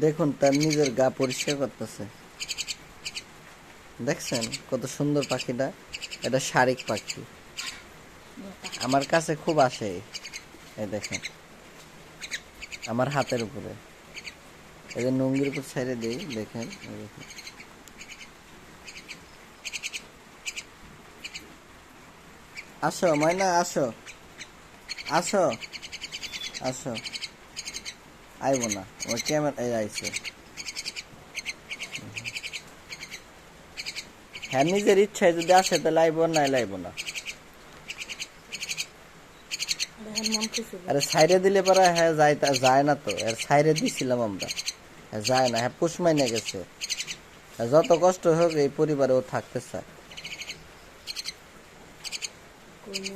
দেখুন, তার নিজের গা পরিষ্কার করতেছে। দেখছেন কত সুন্দর পাখিটা? এটা শারিক পাখি। আমার কাছে খুব আসে। এই দেখেন, আমার হাতের উপরে। এই যে নুঙ্গির উপর ছেড়ে দিই, দেখেন আসো, ময়না, আসো। আসো আসো। আইব না ওর ক্যামেরা এই আইছে। হ্যাঁ নিজের ইচ্ছায় যদি আসে তাহলে আইব না লাইব না। খুশি আরে সাইরে দিলে পরে হ্যাঁ যায় তা যায় না তো। এর সাইরে দিছিলাম আমরা। হ্যাঁ যায় না হ্যাঁ পুষ মাইনে গেছে। হ্যাঁ, যত কষ্ট হোক এই পরিবারে ও থাকতে চায়। কোনো।